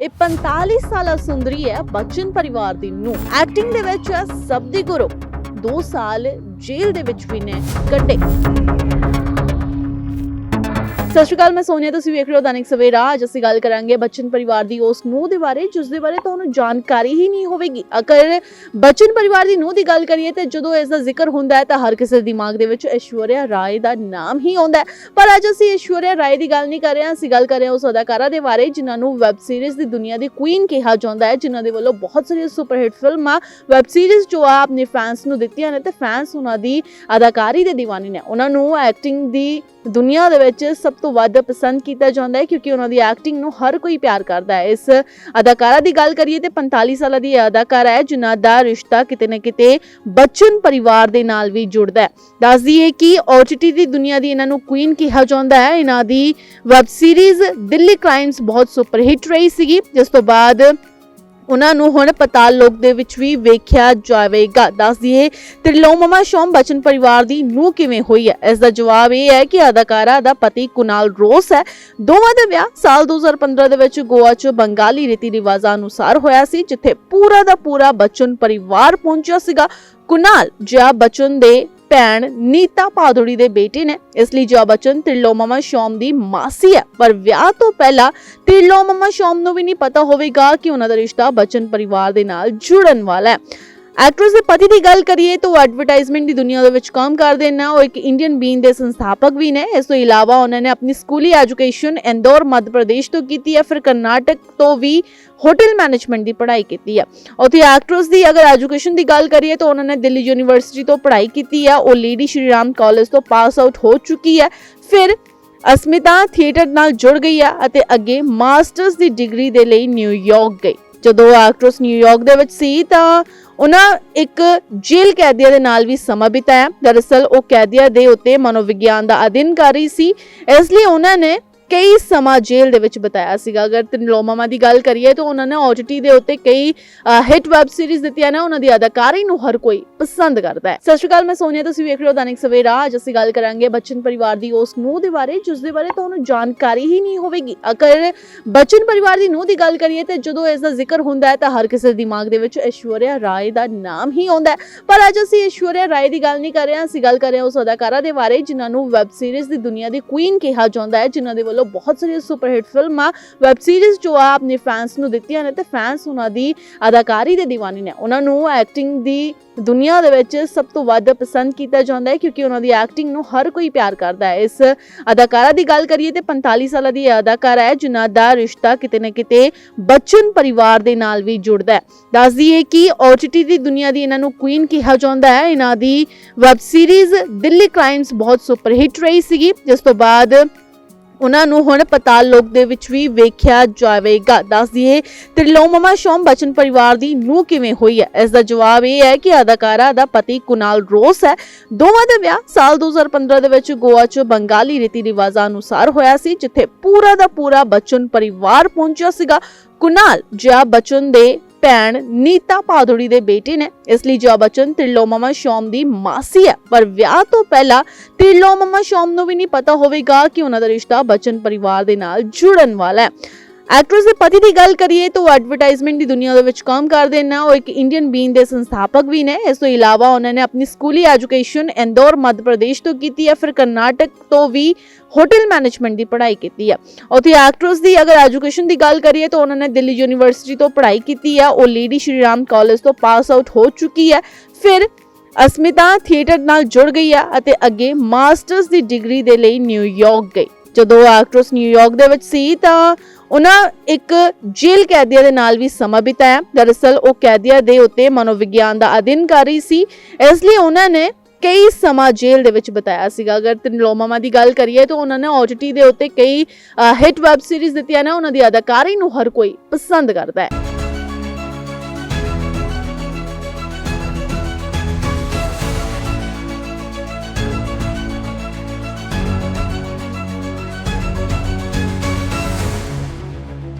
ਇਹ 45 ਸਾਲਾ ਸੁੰਦਰੀ ਹੈ ਬਚਨ ਪਰਿਵਾਰ ਦੀ ਨੂੰ ਐਕਟਿੰਗ ਦੇ ਵਿੱਚ ਹੈ ਸਭ ਦੀ ਗੁਰੂ। 2 ਸਾਲ ਜੇਲ੍ਹ ਦੇ ਵਿੱਚ ਵੀ ਨੇ ਕੱਢੇ। ਸਤਿ ਸ਼੍ਰੀ ਅਕਾਲ, ਮੈਂ ਸੋਨੀਆ, ਤੁਸੀਂ ਵੇਖ ਰਹੇ ਹੋ ਦੈਨਿਕ ਸਵੇਰਾ। ਅੱਜ ਅਸੀਂ ਗੱਲ ਕਰਾਂਗੇ ਬਚਨ ਪਰਿਵਾਰ ਦੀ ਉਸ ਨੂੰਹ ਦੇ ਬਾਰੇ, ਜਿਸ ਦੇ ਬਾਰੇ ਤੁਹਾਨੂੰ ਜਾਣਕਾਰੀ ਹੀ ਨਹੀਂ ਹੋਵੇਗੀ। ਅਗਰ ਬਚਨ ਪਰਿਵਾਰ ਦੀ ਨੂੰਹ ਦੀ ਗੱਲ ਕਰੀਏ ਤੇ ਜਦੋਂ ਇਸ ਦਾ ਜ਼ਿਕਰ ਹੁੰਦਾ ਹੈ ਤਾਂ ਹਰ ਕਿਸੇ ਦੇ ਦਿਮਾਗ ਦੇ ਵਿੱਚ ਐਸ਼ਵਰਿਆ ਰਾਏ ਦਾ ਨਾਮ ਹੀ ਆਉਂਦਾ ਪਰ ਅੱਜ ਅਸੀਂ ਐਸ਼ਵਰਿਆ ਰਾਏ ਦੀ ਗੱਲ ਨਹੀਂ ਕਰ ਰਹੇ ਹਾਂ ਅਸੀਂ ਗੱਲ ਕਰ ਰਹੇ ਹਾਂ ਉਸ ਅਦਾਕਾਰਾ ਦੇ ਬਾਰੇ, ਜਿਨ੍ਹਾਂ ਨੂੰ ਵੈਬ ਸੀਰੀਜ਼ ਦੀ ਦੁਨੀਆ ਦੀ ਕੁਈਨ ਕਿਹਾ ਜਾਂਦਾ ਹੈ, ਜਿਨ੍ਹਾਂ ਦੇ ਵੱਲੋਂ ਬਹੁਤ ਸਾਰੀਆਂ ਸੁਪਰ ਹਿੱਟ ਫਿਲਮਾਂ ਵੈਬ ਸੀਰੀਜ਼ ਜੋ ਆ ਆਪਣੇ ਫੈਨਸ ਨੂੰ ਦਿੱਤੀਆਂ ਨੇ ਤੇ ਫੈਨਸ ਉਹਨਾਂ ਦੀ ਅਦਾਕਾਰੀ ਦੇ دیਵਾਨੇ ਨੇ। ਉਹਨਾਂ ਨੂੰ ਐਕਟਿੰਗ ਦੀ ਦੁਨੀਆ ਦੇ ਵਿੱਚ ਸਭ ਤੋਂ ਵੱਧ ਪਸੰਦ ਕੀਤਾ ਜਾਂਦਾ ਹੈ ਕਿਉਂਕਿ ਉਹਨਾਂ ਦੀ ਐਕਟਿੰਗ ਨੂੰ ਹਰ ਕੋਈ ਪਿਆਰ ਕਰਦਾ ਹੈ। ਇਸ ਅਦਾਕਾਰਾ ਦੀ ਗੱਲ ਕਰੀਏ ਤੇ 45 ਸਾਲਾਂ ਦੀ ਇਹ ਅਦਾਕਾਰਾ ਹੈ, ਜਿਨ੍ਹਾਂ ਦਾ ਰਿਸ਼ਤਾ ਕਿਤੇ ਨਾ ਕਿਤੇ ਬਚਨ ਪਰਿਵਾਰ ਦੇ ਨਾਲ ਵੀ ਜੁੜਦਾ ਹੈ। ਦੱਸ ਦਈਏ ਕਿ OTT ਦੀ ਦੁਨੀਆ ਦੀ ਇਹਨਾਂ ਨੂੰ ਕੁਈਨ ਕਿਹਾ ਜਾਂਦਾ ਹੈ। ਇਹਨਾਂ ਦੀ ਵੈਬ ਸੀਰੀਜ਼ ਦਿੱਲੀ ਕ੍ਰਾਈਮਸ ਬਹੁਤ ਸੁਪਰ ਹਿੱਟ ਰਹੀ ਸੀਗੀ, ਜਿਸ ਤੋਂ ਬਾਅਦ ਉਹਨਾਂ ਨੂੰ ਹੁਣ ਪਤਾਲ ਲੋਕ ਦੇ ਵਿੱਚ ਵੀ ਵੇਖਿਆ ਜਾਵੇਗਾ। ਦੱਸ ਦਈਏ ਤ੍ਰਿਲੋਮਮਾ ਸ਼ੋਮ ਬਚਨ ਪਰਿਵਾਰ ਦੀ ਨੂੰ ਕਿਵੇਂ ਹੋਈ ਹੈ? ਇਸ ਦਾ ਜਵਾਬ ਇਹ ਹੈ ਕਿ ਅਦਾਕਾਰਾ ਦਾ ਪਤੀ ਕੁਨਾਲ ਰੋਸ ਹੈ। ਦੋਵਾਂ ਦਾ ਵਿਆਹ ਸਾਲ 2015 ਦੇ ਵਿੱਚ ਗੋਆ 'ਚ ਬੰਗਾਲੀ ਰੀਤੀ ਰਿਵਾਜ਼ਾਂ ਅਨੁਸਾਰ ਹੋਇਆ ਸੀ, ਜਿੱਥੇ ਪੂਰਾ ਦਾ ਪੂਰਾ ਬਚਨ ਪਰਿਵਾਰ ਪਹੁੰਚਿਆ ਸੀਗਾ। ਕੁਨਾਲ, ਜਿਆ ਬਚਨ ਦੇ ਭੈਣ ਨੀਤਾ ਪਾਦੁੜੀ ਦੇ ਬੇਟੇ ਨੇ। ਇਸ ਲਈ ਜਿਆ ਬਚਨ ਤ੍ਰਿਲੋਮਮਾ ਸ਼ੋਮ ਦੀ ਮਾਸੀ ਹੈ। ਪਰ ਵਿਆਹ ਤੋਂ ਪਹਿਲਾਂ ਤ੍ਰਿਲੋਮਮਾ ਸ਼ੋਮ ਨੂੰ ਵੀ ਨਹੀਂ ਪਤਾ ਹੋਵੇਗਾ ਕਿ ਉਹਨਾਂ ਦਾ ਰਿਸ਼ਤਾ ਬਚਨ ਪਰਿਵਾਰ ਦੇ ਨਾਲ ਜੁੜਨ ਵਾਲਾ ਹੈ। ਐਕਟਰਸ ਦੇ ਪਤੀ ਦੀ ਗੱਲ ਕਰੀਏ ਤਾਂ ਉਹ ਐਡਵਰਟਾਈਜ਼ਮੈਂਟ ਦੀ ਦੁਨੀਆ ਦੇ ਵਿੱਚ ਕੰਮ ਕਰਦੇ ਨੇ। ਉਹ ਇੱਕ ਇੰਡੀਅਨ ਬੀਨ ਦੇ ਸੰਸਥਾਪਕ ਵੀ ਨੇ। ਇਸ ਤੋਂ ਇਲਾਵਾ ਉਹਨਾਂ ਨੇ ਆਪਣੀ ਸਕੂਲੀ ਐਜੂਕੇਸ਼ਨ ਇੰਦੌਰ, ਮੱਧ ਪ੍ਰਦੇਸ਼ ਤੋਂ ਕੀਤੀ ਹੈ। ਫਿਰ ਕਰਨਾਟਕ ਤੋਂ ਵੀ ਹੋਟਲ ਮੈਨੇਜਮੈਂਟ ਦੀ ਪੜ੍ਹਾਈ ਕੀਤੀ ਹੈ। ਉੱਥੇ ਐਕਟਰਸ ਦੀ ਅਗਰ ਐਜੂਕੇਸ਼ਨ ਦੀ ਗੱਲ ਕਰੀਏ ਤਾਂ ਉਹਨਾਂ ਨੇ ਦਿੱਲੀ ਯੂਨੀਵਰਸਿਟੀ ਤੋਂ ਪੜ੍ਹਾਈ ਕੀਤੀ ਹੈ। ਉਹ ਲੇਡੀ ਸ਼੍ਰੀ ਰਾਮ ਕਾਲਜ ਤੋਂ ਪਾਸ ਆਊਟ ਹੋ ਚੁੱਕੀ ਹੈ। ਫਿਰ ਅਸਮਿਤਾ ਥੀਏਟਰ ਨਾਲ ਜੁੜ ਗਈ ਹੈ ਅਤੇ ਅੱਗੇ ਮਾਸਟਰਸ ਦੀ ਡਿਗਰੀ ਦੇ ਲਈ ਨਿਊਯਾਰਕ ਗਈ। ਜਦੋਂ ਐਕਟਰਸ ਨਿਊਯਾਰਕ ਦੇ ਵਿੱਚ ਸੀ ਤਾਂ ਉਹਨਾਂ ਇੱਕ ਜੇਲ੍ਹ ਕੈਦੀਆਂ ਦੇ ਨਾਲ ਵੀ ਸਮਾਂ ਬਿਤਾਇਆ। ਦਰਅਸਲ ਉਹ ਕੈਦੀਆਂ ਦੇ ਉੱਤੇ ਮਨੋਵਿਗਿਆਨ ਦਾ ਅਧਿਐਨ ਕਰ ਰਹੀ ਸੀ। ਇਸ ਲਈ ਉਹਨਾਂ ਨੇ ਕਈ ਸਮਾਂ ਜੇਲ੍ਹ ਦੇ ਵਿੱਚ ਬਿਤਾਇਆ ਸੀਗਾ। ਅਗਰ ਤ੍ਰਿਲੋਮਮਾ ਦੀ ਗੱਲ ਕਰੀਏ ਤਾਂ ਉਹਨਾਂ ਨੇ OTT ਦੇ ਉੱਤੇ ਕਈ ਹਿੱਟ ਵੈਬ ਸੀਰੀਜ਼ ਦਿੱਤੀਆਂ ਨੇ। ਉਹਨਾਂ ਦੀ ਅਦਾਕਾਰੀ ਨੂੰ ਹਰ ਕੋਈ ਪਸੰਦ ਕਰਦਾ ਹੈ। ਸਤਿ ਸ਼੍ਰੀ ਅਕਾਲ, ਮੈਂ ਸੋਨੀਆ। ਤੁਸੀਂ ਵੇਖ ਰਹੇ ਹੋ ਦੈਨਿਕ ਸਵੇਰਾ। ਅੱਜ ਅਸੀਂ ਗੱਲ ਕਰਾਂਗੇ ਬੱਚਨ ਪਰਿਵਾਰ ਦੀ ਉਸ ਨੂੰਹ ਦੇ ਬਾਰੇ, ਜਿਸ ਦੇ ਬਾਰੇ ਤੁਹਾਨੂੰ ਜਾਣਕਾਰੀ ਹੀ ਨਹੀਂ ਹੋਵੇਗੀ। ਅਗਰ ਬੱਚਨ ਪਰਿਵਾਰ ਦੀ ਨੂੰਹ ਦੀ ਗੱਲ ਕਰੀਏ ਤਾਂ ਜਦੋਂ ਇਸ ਦਾ ਜ਼ਿਕਰ ਹੁੰਦਾ ਹੈ ਤਾਂ ਹਰ ਕਿਸੇ ਦੇ ਦਿਮਾਗ ਦੇ ਵਿੱਚ ਐਸ਼ਵਰਿਆ ਰਾਏ ਦਾ ਨਾਮ ਹੀ ਆਉਂਦਾ ਹੈ। ਪਰ ਅੱਜ ਅਸੀਂ ਐਸ਼ਵਰਿਆ ਰਾਏ ਦੀ ਗੱਲ ਨਹੀਂ ਕਰ ਰਹੇ। ਹਾਂ ਅਸੀਂ ਗੱਲ ਕਰ ਰਹੇ ਹਾਂ ਉਸ ਅਦਾਕਾਰਾ ਦੇ ਬਾਰੇ, ਜਿਨ੍ਹਾਂ ਨੂੰ ਵੈਬ ਸੀਰੀਜ਼ ਦੀ ਦੁਨੀਆ ਦੀ ਕੁਈਨ ਕਿਹਾ ਜਾਂਦਾ ਹੈ, ਜਿਨ੍ਹਾਂ ਦੇ ਵੱਲੋਂ ਬਹੁਤ ਸਾਰੀਆਂ ਸੁਪਰ ਹਿੱਟ ਫਿਲਮਾਂ ਵੈਬ ਸੀਰੀਜ਼ ਜੋ ਆ ਆਪਣੇ ਫੈਨਸ ਨੂੰ ਦਿੱਤੀਆਂ ਨੇ ਤੇ ਫੈਨਸ ਉਹਨਾਂ ਦੀ ਅਦਾਕਾਰੀ ਦੇ دیਵਾਨੇ ਨੇ। ਉਹਨਾਂ ਨੂੰ ਐਕਟਿੰਗ ਦੀ ਦੁਨੀਆ ਦੇ ਵਿੱਚ ਸਭ ਤੋਂ ਵੱਧ ਪਸੰਦ ਕੀਤਾ ਜਾਂਦਾ ਹੈ ਕਿਉਂਕਿ ਉਹਨਾਂ ਦੀ ਐਕਟਿੰਗ ਨੂੰ ਹਰ ਕੋਈ ਪਿਆਰ ਕਰਦਾ ਹੈ। ਇਸ ਅਦਾਕਾਰਾ ਦੀ ਗੱਲ ਕਰੀਏ ਤੇ 45 ਸਾਲਾਂ ਦੀ ਅਦਾਕਾਰਾ ਹੈ, ਜਿਨ੍ਹਾਂ ਦਾ ਰਿਸ਼ਤਾ ਕਿਤੇ ਨਾ ਕਿਤੇ ਬਚਨ ਪਰਿਵਾਰ ਦੇ ਨਾਲ ਵੀ ਜੁੜਦਾ ਹੈ। ਦੱਸਦੀ ਹੈ ਕਿ OTT ਦੀ ਦੁਨੀਆ ਦੀ ਇਹਨਾਂ ਨੂੰ ਕੁਈਨ ਕਿਹਾ ਜਾਂਦਾ ਹੈ। ਇਹਨਾਂ ਦੀ ਵੈਬ ਸੀਰੀਜ਼ ਦਿੱਲੀ ਕ੍ਰਾਈਮਸ ਬਹੁਤ ਸੁਪਰ ਹਿੱਟ ਰਹੀ ਸੀਗੀ, ਜਿਸ ਤੋਂ ਬਾਅਦ ਉਹਨਾਂ ਨੂੰ ਹੁਣ ਪਤਾਲ ਲੋਕ ਦੇ ਵਿੱਚ ਵੀ ਵੇਖਿਆ ਜਾਵੇਗਾ। ਦੱਸ ਦਈਏ ਤ੍ਰਿਲੋਮਮਾ ਸ਼ੋਮ ਬਚਨ ਪਰਿਵਾਰ ਦੀ ਨੂੰ ਕਿਵੇਂ ਹੋਈ ਹੈ? ਇਸ ਦਾ ਜਵਾਬ ਇਹ ਹੈ ਕਿ ਅਦਾਕਾਰਾ ਦਾ ਪਤੀ ਕੁਨਾਲ ਰੋਸ ਹੈ। ਦੋਵਾਂ ਦਾ ਵਿਆਹ ਸਾਲ 2015 ਦੇ ਵਿੱਚ ਗੋਆ 'ਚ ਬੰਗਾਲੀ ਰੀਤੀ ਰਿਵਾਜ਼ਾਂ ਅਨੁਸਾਰ ਹੋਇਆ ਸੀ, ਜਿੱਥੇ ਪੂਰਾ ਦਾ ਪੂਰਾ ਬਚਨ ਪਰਿਵਾਰ ਪਹੁੰਚਿਆ ਸੀਗਾ। ਕੁਨਾਲ, ਜਿਆ ਬਚਨ ਦੇ ਭੈਣ ਨੀਤਾ ਪਾਦੁੜੀ ਦੇ ਬੇਟੇ ਨੇ। ਇਸ ਲਈ ਜਿਆ ਬਚਨ ਤ੍ਰਿਲੋਮਮਾ ਸ਼ੋਮ ਦੀ ਮਾਸੀ ਹੈ। ਪਰ ਵਿਆਹ ਤੋਂ ਪਹਿਲਾਂ ਤ੍ਰਿਲੋਮਮਾ ਸ਼ੋਮ ਨੂੰ ਵੀ ਨਹੀਂ ਪਤਾ ਹੋਵੇਗਾ ਕਿ ਉਹਨਾਂ ਦਾ ਰਿਸ਼ਤਾ ਬਚਨ ਪਰਿਵਾਰ ਦੇ ਨਾਲ ਜੁੜਨ ਵਾਲਾ ਹੈ। ਐਕਟਰਸ ਦੇ ਪਤੀ ਦੀ ਗੱਲ ਕਰੀਏ ਤਾਂ ਉਹ ਐਡਵਰਟਾਈਜ਼ਮੈਂਟ ਦੀ ਦੁਨੀਆ ਦੇ ਵਿੱਚ ਕੰਮ ਕਰਦੇ ਨੇ। ਉਹ ਇੱਕ ਇੰਡੀਅਨ ਬੀਨ ਦੇ ਸੰਸਥਾਪਕ ਵੀ ਨੇ। ਇਸ ਤੋਂ ਇਲਾਵਾ ਉਹਨਾਂ ਨੇ ਆਪਣੀ ਸਕੂਲੀ ਐਜੂਕੇਸ਼ਨ ਇੰਦੌਰ ਮੱਧ ਪ੍ਰਦੇਸ਼ ਤੋਂ ਕੀਤੀ ਹੈ। ਫਿਰ ਕਰਨਾਟਕ ਤੋਂ ਵੀ ਹੋਟਲ ਮੈਨੇਜਮੈਂਟ ਦੀ ਪੜ੍ਹਾਈ ਕੀਤੀ ਹੈ। ਉੱਥੇ ਐਕਟਰਸ ਦੀ ਅਗਰ ਐਜੂਕੇਸ਼ਨ ਦੀ ਗੱਲ ਕਰੀਏ ਤਾਂ ਉਹਨਾਂ ਨੇ ਦਿੱਲੀ ਯੂਨੀਵਰਸਿਟੀ ਤੋਂ ਪੜ੍ਹਾਈ ਕੀਤੀ ਹੈ। ਉਹ ਲੇਡੀ ਸ਼੍ਰੀ ਰਾਮ ਕਾਲਜ ਤੋਂ ਪਾਸ ਆਊਟ ਹੋ ਚੁੱਕੀ ਹੈ। ਫਿਰ ਅਸਮਿਤਾ ਥੀਏਟਰ ਨਾਲ ਜੁੜ ਗਈ ਹੈ ਅਤੇ ਅੱਗੇ ਮਾਸਟਰਸ ਦੀ ਡਿਗਰੀ ਦੇ ਲਈ ਨਿਊਯਾਰਕ ਗਈ। ਜਦੋਂ ਐਕਟਰਸ ਨਿਊਯਾਰਕ ਦੇ ਵਿੱਚ ਸੀ ਤਾਂ ਉਹਨਾਂ ਇੱਕ ਜੇਲ੍ਹ ਕੈਦੀਆਂ ਦੇ ਨਾਲ ਵੀ ਸਮਾਂ ਬਿਤਾਇਆ। ਦਰਅਸਲ ਉਹ ਕੈਦੀਆਂ ਦੇ ਉੱਤੇ ਮਨੋਵਿਗਿਆਨ ਦਾ ਅਧਿਐਨ ਕਰ ਰਹੀ ਸੀ। ਇਸ ਲਈ ਉਹਨਾਂ ਨੇ ਕਈ ਸਮਾਂ ਜੇਲ੍ਹ ਦੇ ਵਿੱਚ ਬਿਤਾਇਆ ਸੀਗਾ। ਅਗਰ ਤ੍ਰਿਲੋਮਮਾ ਦੀ ਗੱਲ ਕਰੀਏ ਤਾਂ ਉਹਨਾਂ ਨੇ OTT ਦੇ ਉੱਤੇ ਕਈ ਹਿੱਟ ਵੈਬ ਸੀਰੀਜ਼ ਦਿੱਤੀਆਂ ਨੇ। ਉਹਨਾਂ ਦੀ ਅਦਾਕਾਰੀ ਨੂੰ ਹਰ ਕੋਈ ਪਸੰਦ ਕਰਦਾ ਹੈ।